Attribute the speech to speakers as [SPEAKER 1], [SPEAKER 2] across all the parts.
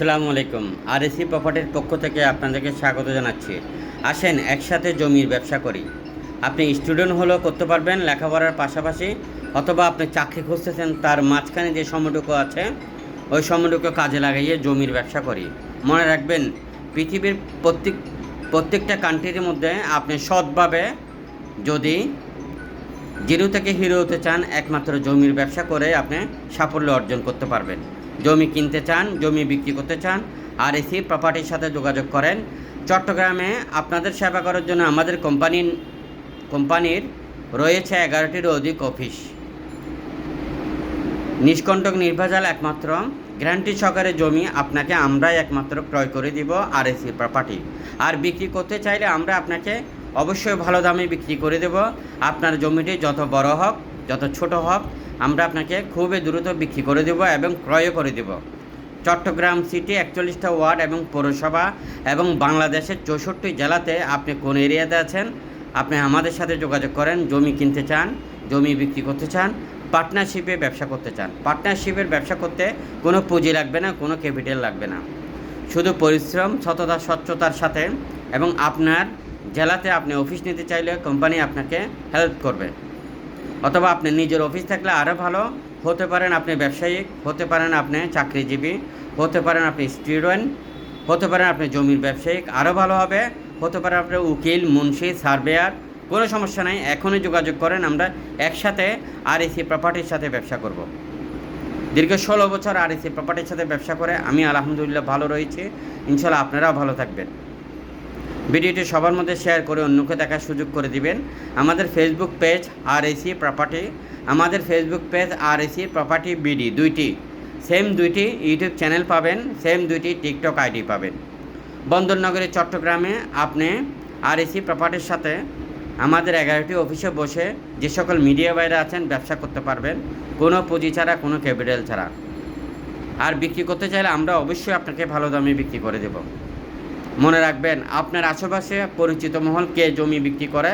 [SPEAKER 1] আসসালামু আলাইকুম। আর এসি প্রপার্টির পক্ষ থেকে আপনাদেরকে স্বাগত জানাচ্ছি। আসেন, একসাথে জমির ব্যবসা করি। আপনি স্টুডেন্ট হলেও করতে পারবেন লেখাপড়ার পাশাপাশি, অথবা আপনি চাকরি খুঁজতেছেন, তার মাঝখানে যে সময়টুকু আছে, ওই সময়টুকু কাজে লাগাইয়ে জমির ব্যবসা করি। মনে রাখবেন, পৃথিবীর প্রত্যেক, প্রত্যেকটা কান্ট্রির মধ্যে আপনি সৎভাবে যদি জিরো থেকে হিরো হতে চান, একমাত্র জমির ব্যবসা করে আপনি সাফল্য অর্জন করতে পারবেন। জমি কিনতে চান, জমি বিক্রি করতে চান আর এসি প্রপার্টির সাথে যোগাযোগ করেন। চট্টগ্রামে আপনাদের সেবা করার জন্য আমাদের কোম্পানির কোম্পানির রয়েছে এগারোটির অধিক অফিস নিষ্কণ্টক নির্ভেজাল একমাত্র। গ্যারান্টি সহকারে জমি আপনাকে আমরাই একমাত্র ক্রয় করে দিব আর এসি প্রপার্টি আর বিক্রি করতে চাইলে আমরা আপনাকে অবশ্যই ভালো দামে বিক্রি করে দেব। আপনার জমিটি যত বড় হোক, যত ছোট হোক আমরা আপনাকে খুবই দ্রুত বিক্রি করে দেব এবং ক্রয়ও করে দেব। চট্টগ্রাম সিটি একচল্লিশটা ওয়ার্ড এবং পৌরসভা এবং বাংলাদেশের চৌষট্টি জেলাতে আপনি কোন এরিয়াতে আছেন, আপনি আমাদের সাথে যোগাযোগ করেন, জমি কিনতে চান, জমি বিক্রি করতে চান, পার্টনারশিপে ব্যবসা করতে চান। পার্টনারশিপের ব্যবসা করতে কোনো পুঁজি লাগবে না, কোনো ক্যাপিটাল লাগবে না। শুধু পরিশ্রম, সততা, স্বচ্ছতার সাথে এবং আপনার জেলাতে আপনি অফিস নিতে চাইলে কোম্পানি আপনাকে হেল্প করবে। অথবা আপনি নিজের অফিস থাকলে আরও ভালো। হতে পারেন আপনি ব্যবসায়িক, হতে পারেন আপনি চাকরিজীবী, হতে পারেন আপনি স্টুডেন্ট, হতে পারেন আপনি জমির ব্যবসায়িক আরও ভালো হবে। হতে পারে আপনার উকিল, মুন্সি, সার্ভেয়ার, কোনো সমস্যা নাই। এখনই যোগাযোগ করেন, আমরা একসাথে আর এসি প্রপার্টির সাথে ব্যবসা করব। দীর্ঘ ষোলো বছর আর এসি প্রপার্টির সাথে ব্যবসা করে আমি আলহামদুলিল্লাহ ভালো রয়েছি। ইনশাল্লাহ আপনারাও ভালো থাকবেন। ভিডিওটি সবার মধ্যে শেয়ার করে অন্যকে দেখার সুযোগ করে দিবেন। আমাদের ফেসবুক পেজ আর এসি প্রপার্টি আমাদের ফেসবুক পেজ আর এসি প্রপার্টি বিডি দুইটি। সেম দুইটি ইউটিউব চ্যানেল পাবেন সেম দুইটি টিকটক আইডি পাবেন। বন্দরনগরে চট্টগ্রামে আপনি আর এসি প্রপার্টির সাথে আমাদের এগারোটি অফিসে বসে যে সকল মিডিয়া বাইরে আছেন, ব্যবসা করতে পারবেন। কোনো পুঁজি ছাড়া, কোনো ক্যাপিটাল ছাড়া। আর বিক্রি করতে চাইলে আমরা অবশ্যই আপনাকে ভালো দামে বিক্রি করে দেব। মনে রাখবেন, আপনার আশেপাশে পরিচিত মহল কে জমি বিক্রি করে,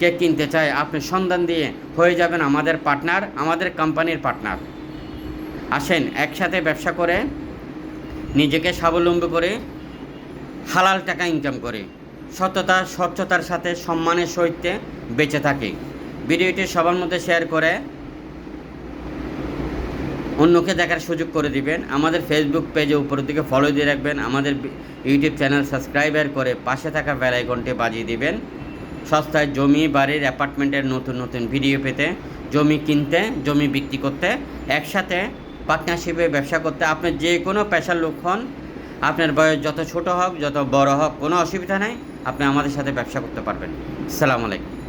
[SPEAKER 1] কে কিনতে চায়, আপনি সন্ধান দিয়ে হয়ে যাবেন আমাদের পার্টনার, আমাদের কোম্পানির পার্টনার। আসেন, একসাথে ব্যবসা করে, নিজেকে স্বাবলম্বী করে, হালাল টাকা ইনকাম করে, সততা, স্বচ্ছতার সাথে সম্মানের সহিত বেঁচে থাকি। ভিডিওটি সবার মধ্যে শেয়ার করে অন্যকে দেখার সুযোগ করে দিবেন। আমাদের ফেসবুক পেজে উপরের দিকে ফলো দিয়ে রাখবেন। আমাদের ইউটিউব চ্যানেল সাবস্ক্রাইবার করে পাশে থাকা বেল আইকনটি বাজিয়ে দিবেন। সস্তায় জমি, বাড়ির অ্যাপার্টমেন্টের নতুন নতুন ভিডিও পেতে, জমি কিনতে, জমি বিক্রি করতে, একসাথে পার্টনারশিপে ব্যবসা করতে আপনি যে কোনো পেশার লোক হন, আপনার বয়স যত ছোট হোক, যত বড় হোক, কোনো অসুবিধা নাই। আপনি আমাদের সাথে ব্যবসা করতে পারবেন। আসসালামু আলাইকুম।